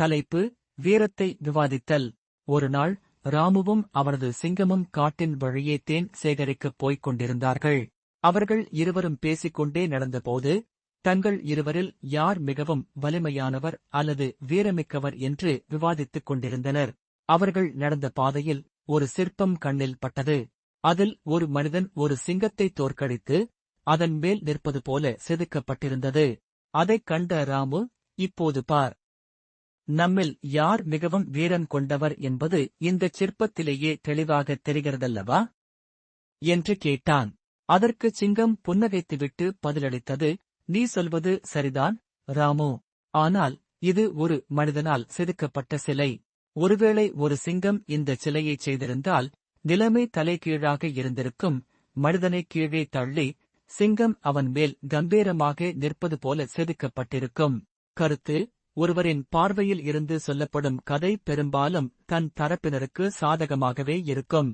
தலைப்பு வீரத்தை விவாதித்தல். ஒருநாள் ராமுவும் அவரது சிங்கமும் காட்டின் வழியே தேன் சேகரிக்கப் போய்க் கொண்டிருந்தார்கள். அவர்கள் இருவரும் பேசிக்கொண்டே நடந்தபோது தங்கள் இருவரில் யார் மிகவும் வலிமையானவர் அல்லது வீரமிக்கவர் என்று விவாதித்துக் கொண்டிருந்தனர். அவர்கள் நடந்த பாதையில் ஒரு சிற்பம் கண்ணில் பட்டது. அதில் ஒரு மனிதன் ஒரு சிங்கத்தை தோற்கடித்து அதன் மேல் நிற்பது போல செதுக்கப்பட்டிருந்தது. அதைக் கண்ட ராமு இப்போது பார் நம்மில் யார் மிகவும் வீரன் கொண்டவர் என்பது இந்தச் சிற்பத்திலேயே தெளிவாகத் தெரிகிறதல்லவா? என்று கேட்டான். அதற்கு சிங்கம் புன்னகைத்துவிட்டு பதிலளித்தது நீ சொல்வது சரிதான் ராமு. ஆனால் இது ஒரு மனிதனால் செதுக்கப்பட்ட சிலை. ஒருவேளை ஒரு சிங்கம் இந்த சிலையைச் செய்திருந்தால் நிலைமை தலைகீழாக இருந்திருக்கும். மனிதனை கீழே தள்ளி சிங்கம் அவன் மேல் கம்பீரமாக நிற்பது போல செதுக்கப்பட்டிருக்கும். கருத்து ஒருவரின் பார்வையில் இருந்து சொல்லப்படும் கதை பெரும்பாலும் தன் தரப்பினருக்கு சாதகமாகவே இருக்கும்.